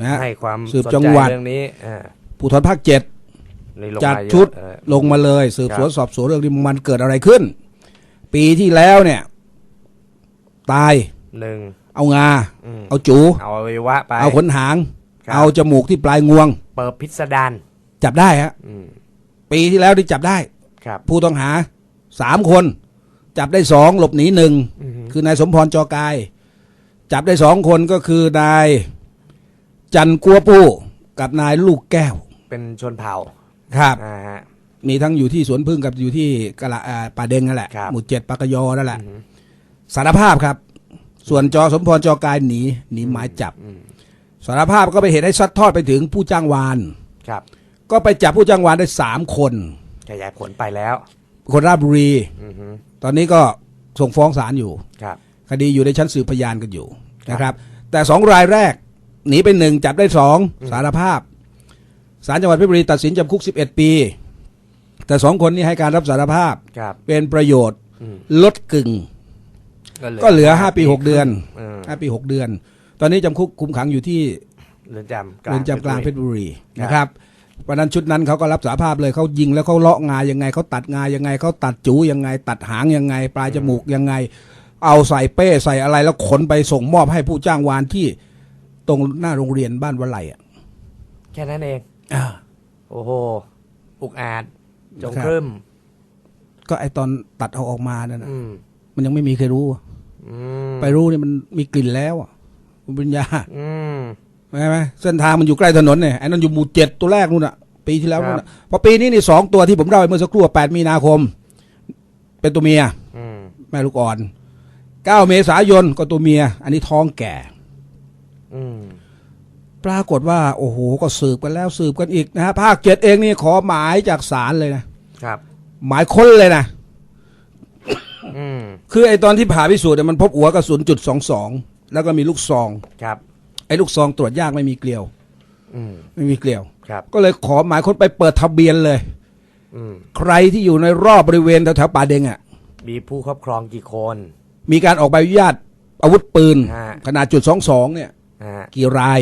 นะฮะให้ความสืบสนจังใจหวัดเรื่องนี้อ่าภูธรภาคเจ็ดนี่ลงจัดมาเยอะชุดเออลงมาเลย สืบสวนครับสอบสวนเรื่องนี้มันเกิดอะไรขึ้น ปีที่แล้วเนี่ย ตายหนึ่งเอางาอืมเอาจู เอาอวัยวะไป เอาขนหางครับเอาจมูกที่ปลายงวง เปิดพิสดารจับได้ฮะอืมปีที่แล้วที่จับได้ครับ ผู้ต้องหาสามคน จับได้สองหลบหนีหนึ่งอืมคือนายสมพรจอกาย จับได้สองคนก็คือนาย จันกัวปู้กับนายลูกแก้วเป็นชนเผ่าครับ อ่าฮะ มีทั้งอยู่ที่สวนพึ่งกับอยู่ที่กะละอ่าป่าเด้งนั่นแหละ ครับ หมู่เจ็ดปากกยอนั่นแหละอืมสารภาพครับ ส่วนจอสมพรจอกายหนีหนีหมายจับอืมสารภาพก็ไปเหตุให้ซัดทอดไปถึงผู้จ้างวาน ครับ ก็ไปจับผู้จ้างวานได้สามคน ขยายผลไปแล้ว คนราชบุรี อือฮึตอนนี้ก็ส่งฟ้องศาลอยู่ ครับ คดีอยู่ในชั้นสืบพยานกันอยู่นะครับ แต่สองรายแรก หนีไปหนึ่งจับได้สองสารภาพศาลจังหวัดเพชรบุรีตัดสินจำคุก 11 ปี แต่สองคนนี้ให้การรับสารภาพครับเป็นประโยชน์อืมลดกึ่ง ก็เหลือ5ปี6เดือนเออ5ปี6เดือน ตอนนี้จำคุกคุมขังอยู่ที่เรือนจำเรือนจำกลางเพชรบุรีครับนะครับวันนั้นชุดนั้นเขาก็รับสารภาพเลยเขายิงแล้วเขาเลาะงายังไงเขาตัดงายังไงเขาตัดจูยังไง ตัดหางยังไง ปลายจมูกยังไง เอาใส่เป้ใส่อะไรแล้วขนไปส่งมอบให้ผู้จ้างวานที่ ตรงหน้าโรงเรียนบ้านวะไลอะแค่นั้นเอง อ่า โอ้โห อุกอาจ จงครับครึ่ม ก็ไอตอนตัดเอาออกมานั่นนะอืม มันยังไม่มีใครรู้ อืม ไปรู้นี่มันมีกลิ่นแล้วอะคุณปัญญาอืม ใช่ไหมเส้นทางมันอยู่ใกล้ถนนเนี่ยไอ้นั่นอยู่หมู่เจ็ดตัวแรกนู่นอะ ปีที่แล้วนู่นครัอะบพอปีนี้นี่สองตัวที่ผมเล่าไปเมื่อสักครู่แปดมีนาคม เป็นตัวเมีย อืม แม่ลูกอ่อนเก้าเมษายนก็ตัวเมีย อันนี้ท้องแก่อืม ปรากฏว่า โอ้โห ก็สืบกันแล้วสืบกันอีกนะฮะภาคเจ็ดเองนี่ขอหมายจากศาลเลยนะครับ หมายค้นเลยนะอืมคือไอ้ตอนที่ผ่าพิสูจน์เนี่ยมันพบหัวกระสุนจุดสองสองแล้วก็มีลูกซอง ครับ ไอ้ลูกซองตรวจยากไม่มีเกลียว อืมไม่มีเกลียว ครับ ก็เลยขอหมายค้นไปเปิดทะเบียนเลย อืมใครที่อยู่ในรอบบริเวณแถวๆป่าเดงอะ มีผู้ครอบครองกี่คน มีการออกใบอนุญาตอาวุธปืน ฮะ ขนาดจุดสองสองเนี่ยนะฮะ กี่ราย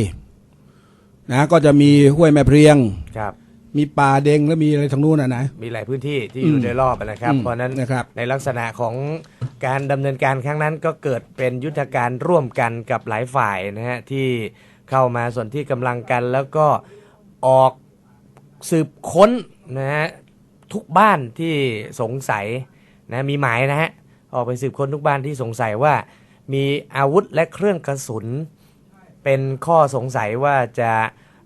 นะก็จะมีห้วยแม่เพรียงครับ มีป่าเดงแล้วมีอะไรทางนู้นอะนะ มีหลายพื้นที่ที่อยู่อืมโดยรอบนะครับอืมเพราะฉะนั้นนะครับในลักษณะของการดำเนินการครั้งนั้นก็เกิดเป็นยุทธการร่วมกันกับหลายฝ่ายนะฮะที่เข้ามาส่วนที่กำลังกันแล้วก็ออกสืบค้นนะฮะทุกบ้านที่สงสัยนะมีหมายนะฮะออกไปสืบค้นทุกบ้านที่สงสัยว่า มีอาวุธและเครื่องกระสุน เป็นข้อสงสัยว่าจะ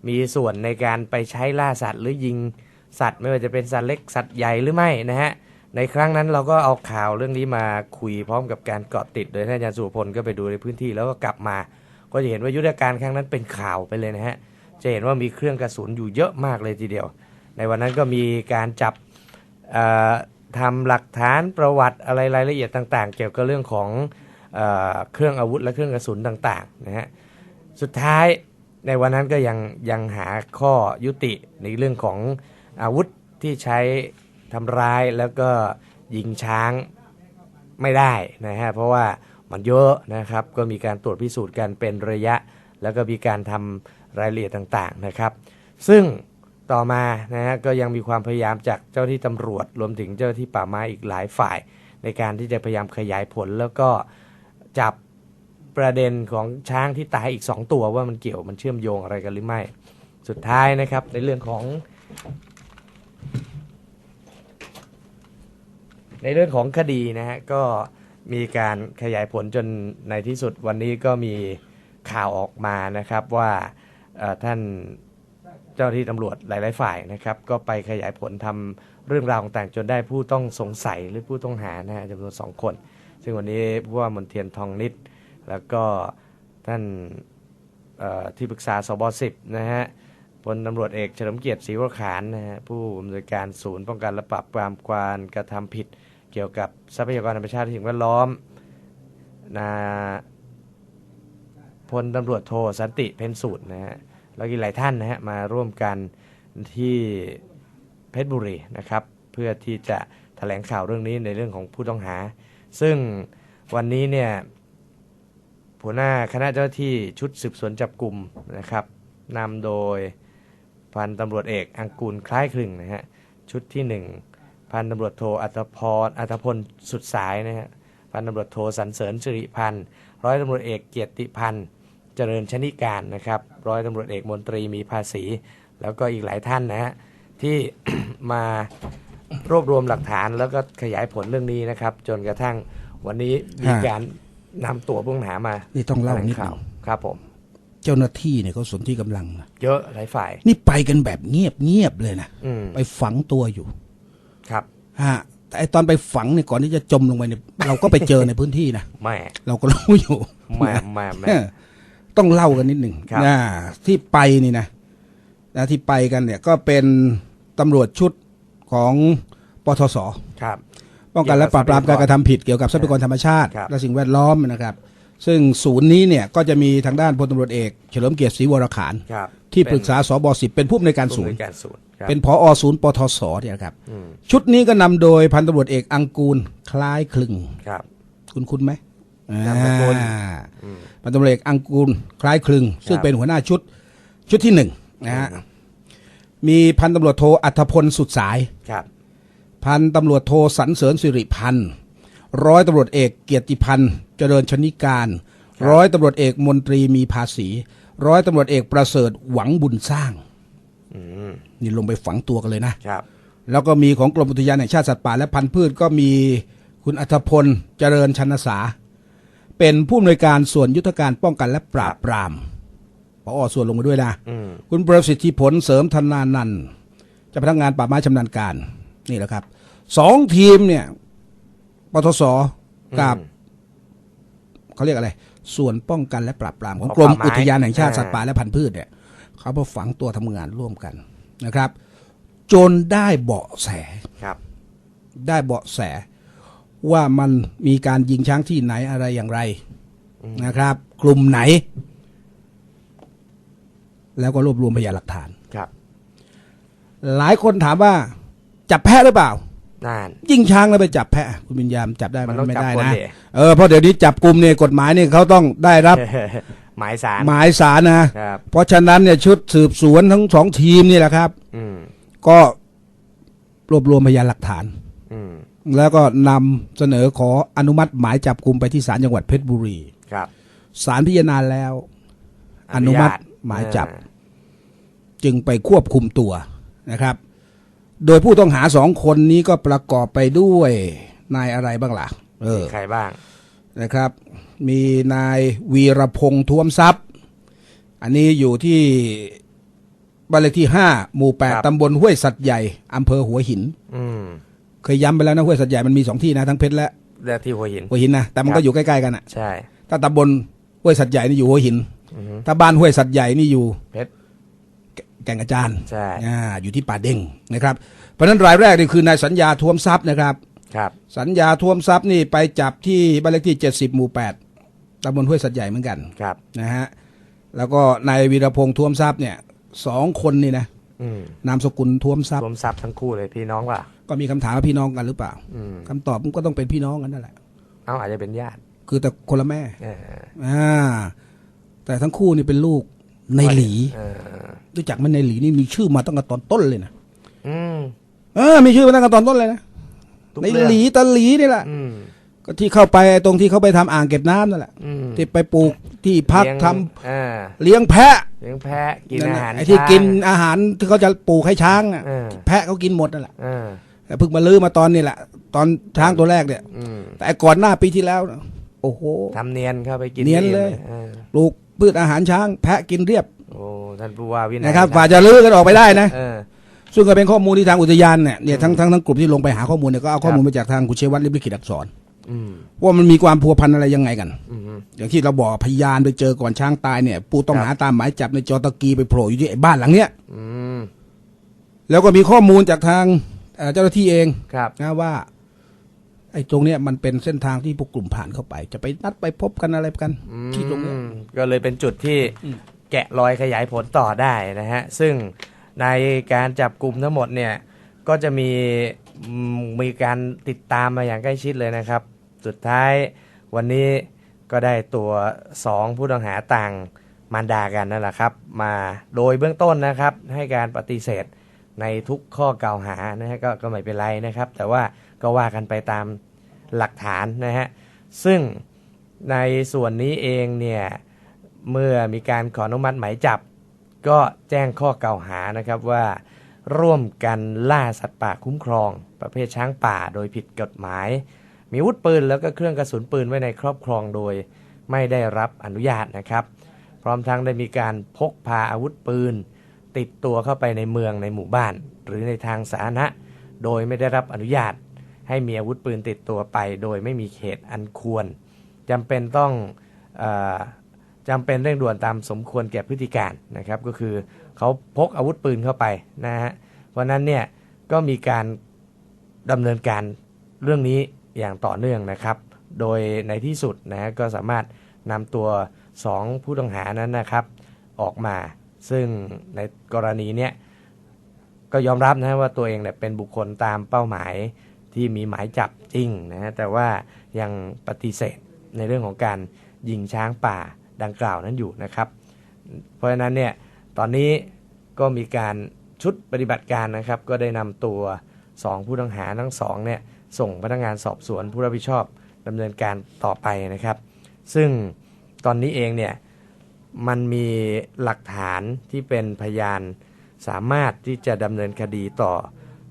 มีส่วนในการไปใช้ล่าสัตว์หรือยิงสัตว์ไม่ว่าจะเป็นสัตว์เล็กสัตว์ใหญ่หรือไม่นะฮะในครั้งนั้นเราก็เอาข่าวเรื่องนี้มาคุยพร้อมกับการเกาะติด โดยท่านอาจารย์สุพลก็ไปดูในพื้นที่แล้วก็กลับมา ก็จะเห็นว่ายุทธการครั้งนั้นเป็นข่าวไปเลยนะฮะจะเห็นว่ามีเครื่องกระสุนอยู่เยอะมากเลยทีเดียว ในวันนั้นก็มีการจับทำหลักฐานประวัติอะไรรายละเอียดต่าง ๆ เกี่ยวกับเรื่องของเออเครื่องอาวุธและเครื่องกระสุนต่างๆนะฮะ สุดท้ายในวันนั้นก็ยังยังหาข้อยุติในเรื่องของอาวุธที่ใช้ทำร้ายแล้วก็ยิงช้างไม่ได้นะฮะเพราะว่ามันเยอะนะครับ ก็มีการตรวจพิสูจน์กันเป็นระยะ แล้วก็มีการทำรายละเอียดต่างๆนะครับ ซึ่งต่อมานะฮะก็ยังมีความพยายามจากเจ้าที่ตำรวจ รวมถึงเจ้าที่ป่าไม้อีกหลายฝ่าย ในการที่จะพยายามขยายผลแล้วก็จับ ประเด็นของช้างที่ตายอีก 2 ตัวว่ามันเกี่ยวมันเชื่อมโยงอะไรกันหรือไม่ สุดท้ายนะครับในเรื่องของ ในเรื่องของคดีนะฮะก็มีการขยายผลจนในที่สุดวันนี้ก็มีข่าวออกมานะครับว่าท่านเจ้าที่ตำรวจหลาย ๆ ฝ่ายนะครับ ก็ไปขยายผลทำเรื่องราวต่างจนได้ผู้ต้องสงสัยหรือผู้ต้องหานะฮะจำนวนสองคน ซึ่งวันนี้ผู้ว่ามนเทียนทองนิด แล้วก็ท่านที่ปรึกษาสบสิบนะฮะพลตำรวจเอกเฉลิมเกียรติศรีวรขานนะฮะผู้อำนวยการศูนย์ป้องกันและปราบปรามการกระทำผิด เกี่ยวกับทรัพยากรธรรมชาติและสิ่งแวดล้อมนะพลตำรวจโทสันติเพ็ญสูตรนะฮะแล้วก็หลายท่านนะฮะมาร่วมกันที่เพชรบุรีนะครับ เพื่อที่จะแถลงข่าวเรื่องนี้ในเรื่องของผู้ต้องหา ซึ่งวันนี้เนี่ย หัวหน้าคณะเจ้าหน้าที่ชุดสืบสวนจับกลุ่มนะครับนำโดยพันตำรวจเอกอังกูลคล้ายคลึงนะฮะชุดที่หนึ่งพันตำรวจโทอัตพรอัตพลสุดสายนะฮะพันตำรวจโทสันเสริญสิริพันธ์ร้อยตำรวจเอกเกียรติพันธ์เจริญชนิการนะครับร้อยตำรวจเอกมนตรีมีภาษี แล้วก็อีกหลายท่านนะฮะที่มารวบรวมหลักฐานแล้วก็ขยายผลเรื่องนี้นะครับ จนกระทั่งวันนี้มีการ นำตัวผู้ต้องหามานี่ต้องเล่าแถลนิดหข่านึวงครับผม เจ้าหน้าที่เนี่ยเขาสนที่กำลังนะเยอะหลายฝ่าย นี่ไปกันแบบเงียบเงียบๆเลยนะอืมไปฝังตัวอยู่ ครับฮะแต่ไอตอนไปฝังเนี่ยก่อนที่จะจมลงไปเนี่ยเราก็ไปเจอในพื้นที่นะแม่เราก็รู้อยู่แม่แม่แม่เออต้องเล่ากันนิดหนึ่งครับนะที่ไปนี่นะนะที่ไปกันเนี่ยก็เป็นตำรวจชุดของปทศครับ ป้องกันและปราบปรามการกระทำผิดเกี่ยวกับทรัพยากรธรรมชาติครับและสิ่งแวดล้อมนะครับ ซึ่งศูนย์นี้เนี่ยก็จะมีทางด้านพลตำรวจเอก เฉลิมเกียรติศรีวรขานครับที่ปรึกษาสบสิบเป็นผู้อำนวยการศูศูนนย์ย์การศูนย์ครับเป็นผอศูนย์ปทศเนี่ยนะครับอืมชุดนี้ก็นำโดยพันตำรวจเอกอังกูลคล้ายคลึงครับคุณคุณไหมนามสกุลอ่าอืมพันตำรวจเอกอังกูลคล้ายคลึง ซึ่งครับเป็นหัวหน้าชุดชุดที่หนึ่งนะฮะมีพันตำรวจโทอัธพลสุดสายครับ พันตำรวจโทสันเสริญสิริพันธ์ร้อยตำรวจเอกเกียรติพันธ์เจริญชนิการ ร้อยตำรวจเอกมนตรีมีภาษี ร้อยตำรวจเอกประเสริฐหวังบุญสร้างอืมนี่ลงไปฝังตัวกันเลยนะครับ แล้วก็มีของกรมอุทยานแห่งชาติสัตว์ป่าและพันธุ์พืชก็มีคุณอัธพลเจริญชนสา เป็นผู้อำนวยการส่วนยุทธการป้องกันและปราบปรามปอส่วนลงมาด้วยนะอืมคุณประสิทธิผลเสริมธนานันท์เจะพนักงานป่าไม้ชำนาญการนี่แหละครับ สองทีมเนี่ยปทศกับอืมเขาเรียกอะไร ส่วนป้องกันและปราบปรามของของกรมป่าไม้อุทยานแห่งชาติอ่าสัตว์ป่าและพันธุ์พืชเนี่ยเขามาฝังตัวทำงานร่วมกันนะครับ จนได้เบาะแสครับ ได้เบาะแสว่ามันมีการยิงช้างที่ไหนอะไรอย่างไรนะครับ กลุ่มไหน แล้วก็รวบรวมพยานหลักฐานครับ หลายคนถามว่าจับแพะหรือเปล่า นานยิงช้างแล้วไปจับแพะ คุณวิญญาณจับได้ไหมันต้องไม่จับได้คนนะดิ เออเพราะเดี๋ยวนี้จับกลุ่มเนี่ยกฎหมายเนี่ยเขาต้องได้รับหมายสารหมายสารนะ ครับ เพราะฉะนั้นเนี่ยชุดสืบสวนทั้งสองทีมนี่แหละครับ อืมก็รวบรวมพยานหลักฐาน อืมแล้วก็นำเสนอขออนุมัติหมายจับกลุ่มไปที่ศาลจังหวัดเพชรบุรีครับศาลพิจารณาแล้ว อนุมัติญตหมายจับ อ่จึงไปควบคุมตัวนะครับ โดยผู้ต้องหาสองคนนี้ก็ประกอบไปด้วยนายอะไรบ้างล่ะ เออ มีใครบ้าง นะครับ มีนายวีรพงษ์ท้วมทรัพย์ อันนี้อยู่ที่บ้านเลขที่ห้าหมู่แปดครับ ตำบลห้วยสัตว์ใหญ่อำเภอหัวหิน อืมเคยย้ำไปแล้วนะห้วยสัตว์ใหญ่มันมีสองที่นะทั้งเพชรและเลือกที่หัวหิน หัวหินนะแต่มันครัก็บ อยู่ใกล้ๆกันอะใช่ ถ้าตำบลห้วยสัตว์ใหญ่นี่อยู่หัวหิน อือฮึถ้าบ้านห้วยสัตว์ใหญ่นี่อยู่เพชร แก่งกระจานใช่ อ่าอยู่ที่ป่าเด้งนะครับ เพราะฉะนั้นรายแรกนี่คือนายสัญญาท่วมทรัพย์นะครับ ครับ สัญญาท่วมทรัพย์นี่ไปจับที่บ้านเลขที่ 70 หมู่ 8ตำบลห้วยสัตว์ใหญ่เหมือนกันครับ นะฮะแล้วก็นายวีรพงษ์ท่วมทรัพย์เนี่ยสองคนนี่นะอืมนามสกุลท่วมทรัพรย์ วมทรัพย์ทั้งคู่เลยพี่น้องป่ะ ก็มีคำถามว่าพี่น้องกันหรือเปล่าอืม คำตอบมันก็ต้องเป็นพี่น้องกันนั่นแหละ เอาอาจจะเป็นญาติคือแต่คนละแม่เอออ่าแต่ทั้งคู่นี่เป็นลูก ในหลีเออรู้จักไหมันในหลีนี่มีชื่อมาตั้งแต่ตอนต้นเลยนะอืมเออมีชื่อมาตั้งแต่ตอนต้นเลยนะทุกในเรื่องหลีตะหลีนี่แหละอืมก็ที่เข้าไปตรงที่เขาไปทำอ่างเก็บน้ำนั่นแหละอืมที่ไปปลูกที่พักเลี้ยงทำอ่าเลี้ยงแพะ เลี้ยงแพะกินนั่นอาน่ะหารไอ้ที่ช้างกินอาหารที่เขาจะปลูกให้ช้างอะเออแพะเขากินหมดนั่นแหละเออแต่เพิ่งมาลื้อมาตอนนี้แหละ ตอนช้างตัวแรกเนี่ยอืมแต่ไอ้ก่อนหน้าปีที่แล้วน่ะโอ้โหทำเนียนเข้าไปกินเนียนเลยออปลูก พืชอาหารช้าง แพะกินเรียบโอ้ท่านผู้ว่าวินัยนะครับฝ่าจะลื้อกันออกไปได้นะ เออ ซึ่งก็เป็นข้อมูลที่ทางอุทยานเนี่ยเนี่ยทั้งทั้งทั้งกลุ่มที่ลงไปหาข้อมูลเนี่ยก็เอาข้อมูลมาจากทางคุณเชยวัตรลิบลิขิตอักษรอืมว่ามันมีความพัวพันอะไรยังไงกันอืมอย่างที่เราบอกพยานไปเจอก่อนช้างตายเนี่ยผู้ต้องหาตามหมายจับในจอตะกีไปโผล่อยู่ที่ไอ้บ้านหลังเนี้ยอืมแล้วก็มีข้อมูลจากทางเอ่อเจ้าหน้าที่เองครับนะว่าไอ้ตรงเนี้ยมันเป็นเส้นทางที่พวกกลุ่มผ่านเข้าไป จะไปนัดไปพบกันอะไรกัน ที่ตรงเนี้ยอืมก็เลยเป็นจุดที่แกะรอยขยายผลต่อได้นะฮะ ซึ่งในการจับกลุ่มทั้งหมดเนี่ย ก็จะมีอืมมีการติดตามมาอย่างใกล้ชิดเลยนะครับ สุดท้ายวันนี้ก็ได้ตัวสองผู้ต้องหาต่างมารดากันนั่นแหละครับ มาโดยเบื้องต้นนะครับ ให้การปฏิเสธในทุกข้อกล่าวหานะฮะก็ก็ไม่เป็นไรนะครับ แต่ว่าก็ว่ากันไปตาม หลักฐานนะฮะ ซึ่งในส่วนนี้เองเนี่ย เมื่อมีการขออนุมัติหมายจับ ก็แจ้งข้อกล่าวหานะครับว่า ร่วมกันล่าสัตว์ป่าคุ้มครอง ประเภทช้างป่าโดยผิดกฎหมาย มีอาวุธปืนแล้วก็เครื่องกระสุนปืนไว้ในครอบครองโดยไม่ได้รับอนุญาตนะครับ พร้อมทั้งได้มีการพกพาอาวุธปืน ติดตัวเข้าไปในเมืองในหมู่บ้าน หรือในทางสาธารณะ โดยไม่ได้รับอนุญาต ให้มีอาวุธปืนติดตัวไป โดยไม่มีเขตอันควรจำเป็นต้องอจำเป็นเร่งด่วนตามสมควรแก่พฤติการนะครับ ก็คือเขาพกอาวุธปืนเข้าไปนะฮะเพราะนั้นเนี่ยก็มีการดำเนินการเรื่องนี้อย่างต่อเนื่องนะครับ โดยในที่สุดนะฮะก็สามารถนำตัว 2 ผู้ต้องหานั้นนะครับ ออกมา ซึ่งในกรณีเนี้ยก็ยอมรับนะฮะว่าตัวเองเนี่ยเป็นบุคคลตามเป้าหมาย ที่มีหมายจับจริงนะฮะแต่ว่ายังปฏิเสธในเรื่องของการยิงช้างป่าดังกล่าวนั้นอยู่นะครับ เพราะฉะนั้นเนี่ยตอนนี้ก็มีการชุดปฏิบัติการนะครับ ก็ได้นำตัว 2 ผู้ต้องหาทั้งสองเนี่ยส่งพนักงานสอบสวนผู้รับผิดชอบดำเนินการต่อไปนะครับ ซึ่งตอนนี้เองเนี่ยมันมีหลักฐานที่เป็นพยานสามารถที่จะดำเนินคดีต่อ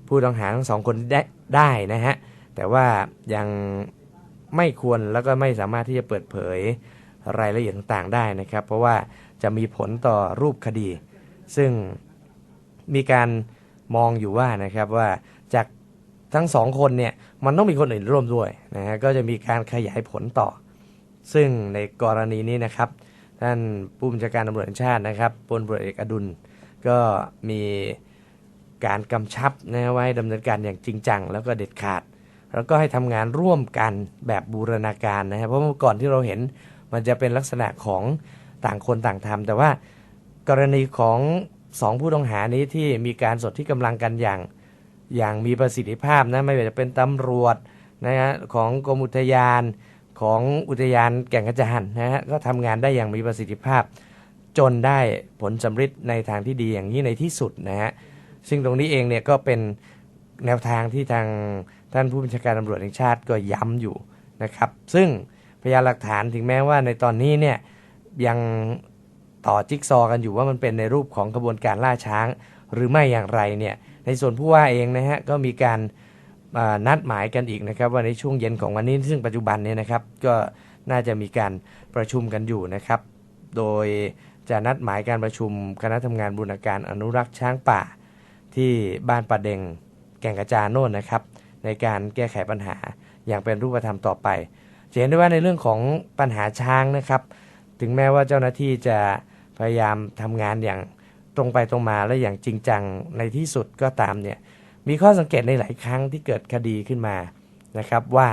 ผู้ต้องหาทั้งสองคนได้ได้นะฮะแต่ว่ายังไม่ควรแล้วก็ไม่สามารถที่จะเปิดเผยรายละเอียดต่างๆได้นะครับ เพราะว่าจะมีผลต่อรูปคดี ซึ่งมีการมองอยู่ว่านะครับว่าจากทั้งสองคนเนี่ยมันต้องมีคนอื่นร่วมด้วยนะฮะก็จะมีการขยายผลต่อ ซึ่งในกรณีนี้นะครับท่านผู้บัญชาการตำรวจแห่งชาตินะครับพลตำรวจเอกอดุลก็มี การกำชับนะไว้ดำเนินการอย่างจริงจัง แล้วก็เด็ดขาด แล้วก็ให้ทำงานร่วมกันแบบบูรณาการนะครับเพราะเมื่อก่อนที่เราเห็นมันจะเป็นลักษณะของต่างคนต่างทำแต่ว่ากรณีของสองผู้ต้องหานี้ที่มีการสดที่กำลังกันอย่างอย่างมีประสิทธิภาพนะไม่ว่าจะเป็นตำรวจนะฮะของกรมอุทยานของอุทยานแก่งกระจานนะฮะก็ทำงานได้อย่างมีประสิทธิภาพ จนได้ผลสำฤทธิ์ในทางที่ดีอย่างนี้ในที่สุดนะฮะ ซึ่งตรงนี้เองเนี่ยก็เป็นแนวทางที่ทางท่านผู้บัญชาการตำรวจแห่งชาติก็ย้ำอยู่นะครับ ซึ่งพยานหลักฐานถึงแม้ว่าในตอนนี้เนี่ยยังต่อจิ๊กซอกันอยู่ว่ามันเป็นในรูปของกระบวนการล่าช้าง หรือไม่อย่างไรเนี่ยในส่วนผู้ว่าเองนะฮะก็มีการนัดหมายกันอีกนะครับว่าในช่วงเย็นของวันนี้ซึ่งปัจจุบันเนี่ยนะครับก็น่าจะมีการประชุมกันอยู่นะครับ โดยจะนัดหมายการประชุมคณะทำงานบูรณาการอนุรักษ์ช้างป่า ที่บ้านป่าเด็งแก่งกระจานโน่นนะครับ ในการแก้ไขปัญหาอย่างเป็นรูปธรรมต่อไปจะเห็นได้ว่าในเรื่องของปัญหาช้างนะครับ ถึงแม้ว่าเจ้าหน้าที่จะพยายามทำงานอย่างตรงไปตรงมาและอย่างจริงจังในที่สุดก็ตามเนี่ยมีข้อสังเกตในหลายครั้งที่เกิดคดีขึ้นมานะครับ ว่า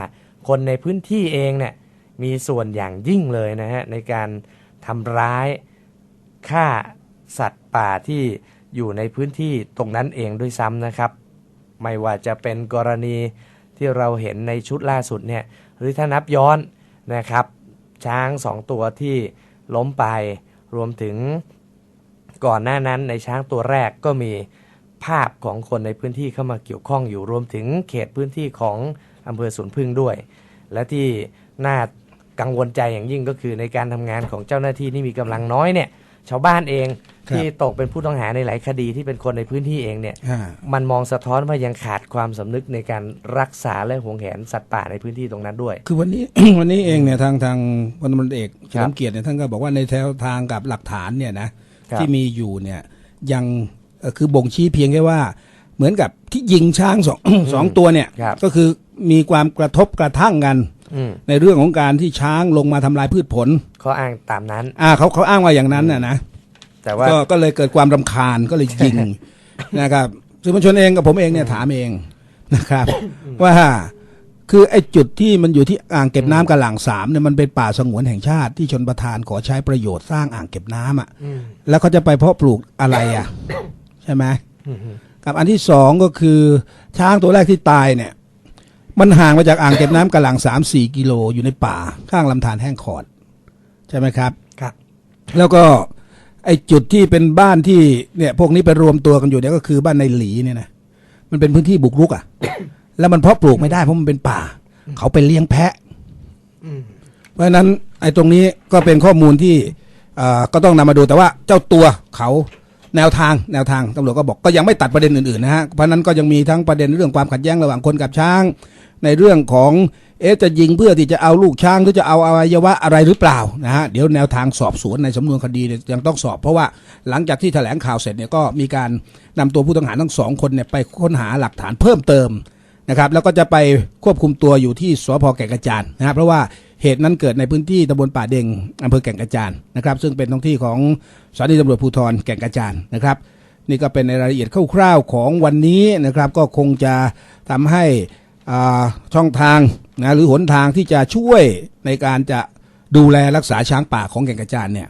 คนในพื้นที่เองเนี่ยมีส่วนอย่างยิ่งเลยนะฮะในการทำร้ายฆ่าสัตว์ป่าที่ อยู่ในพื้นที่ตรงนั้นเองด้วยซ้ำนะครับ ไม่ว่าจะเป็นกรณีที่เราเห็นในชุดล่าสุดเนี่ยหรือถ้านับย้อนนะครับ ช้างสองตัวที่ล้มไปรวมถึงก่อนหน้านั้นในช้างตัวแรกก็มีภาพของคนในพื้นที่เข้ามาเกี่ยวข้องอยู่รวมถึงเขตพื้นที่ของอำเภอสวนพึ่งด้วย และที่น่ากังวลใจอย่างยิ่งก็คือในการทำงานของเจ้าหน้าที่ที่มีกำลังน้อยเนี่ย ชาวบ้านเองครับที่ตกเป็นผู้ต้องหาในหลายคดีที่เป็นคนในพื้นที่เองเนี่ย อ่า มันมองสะท้อนว่ายังขาดความสำนึกในการรักษาและหวงแหนสัตว์ป่าในพื้นที่ตรงนั้นด้วย คือวันนี้ วันนี้เองเนี่ยทางทางพลตำรวจเอกเฉครัลิบมเกียรติเนี่ยท่านก็บอกว่าในแถวทางกับหลักฐานเนี่ยนะครับ ที่มีอยู่เนี่ยยังเอ่อคือบ่งชี้เพียงแค่ว่า เหมือนกับที่ยิงช้างสอง สองตัวเนี่ย ครับก็คือมีความกระทบกระทั่งกันอืม ในเรื่องของการที่ช้างลงมาทำลายพืชผลข้ออ้างตามนั้น อ่าเขาเขาอ้างว่าอย่างนั้นน่ะนะแต่ว่าก็ก็เลยเกิดความรำคาญก็เลยยิงนะครับสื่อมวลชนเองกับผมเองเนี่ยถามเองนะครับ ว่าคือไอ้จุดที่มันอยู่ที่อ่างเก็บน้ำกระหล่างสามเนี่ยมันเป็นป่าสงวนแห่งชาติที่ชนประทานขอใช้ประโยชน์สร้างอ่างเก็บน้ำอะอืมแล้วเขาจะไปเพาะปลูกอะไรอะ ใช่ไหมอืมอืมกับอันที่สองก็คือช้างตัวแรกที่ตายเนี่ย มันห่างมาจากอ่างเก็บน้ำกระหล่างสามสี่กิโลอยู่ในป่าข้างลำธารแห้งขอด ใช่ไหมครับ ครับ แล้วก็ไอ้จุดที่เป็นบ้านที่เนี่ย พวกนี้ไปรวมตัวกันอยู่เนี่ยก็คือบ้านในหลีเนี่ยนะมันเป็นพื้นที่บุกรุกอะ แล้วมันเพาะปลูกไม่ได้เพราะมันเป็นป่า เขาไปเลี้ยงแพะเพราะฉะนั้นไอ้ตรงนี้ก็เป็นข้อมูลที่เอ่อก็ต้องนำมาดูแต่ว่าเจ้าตัวเขา แนวทางแนวทางตำรวจก็บอกก็ยังไม่ตัดประเด็นอื่นๆนะฮะเพราะนั้นก็ยังมีทั้งประเด็นเรื่องความขัดแย้งระหว่างคนกับช้าง ในเรื่องของเอ๊ะจะยิงเพื่อที่จะเอาลูกช้างหรือจะเอาอวัยวะอะไรหรือเปล่านะฮะเดี๋ยวแนวทางสอบสวนในสำนวนคดีเนี่ยยังต้องสอบ เพราะว่าหลังจากที่แถลงข่าวเสร็จเนี่ยก็มีการนำตัวผู้ต้องหาทั้งสองคนเนี่ยไปค้นหาหลักฐานเพิ่มเติมนะครับแล้วก็จะไปควบคุมตัวอยู่ที่สพแก่งกระจานนะครับเพราะว่า เหตุนั้นเกิดในพื้นที่ตำบลป่าเด็งอำเภอแก่งกระจานนะครับ ซึ่งเป็นท้องที่ของสถานีตำรวจภูธรแก่งกระจานนะครับ นี่ก็เป็นในรายละเอียดคร่าวๆของวันนี้นะครับ ก็คงจะทำให้อ่าช่องทางนะหรือหนทางที่จะช่วยในการจะดูแลรักษาช้างป่าของแก่งกระจานเนี่ย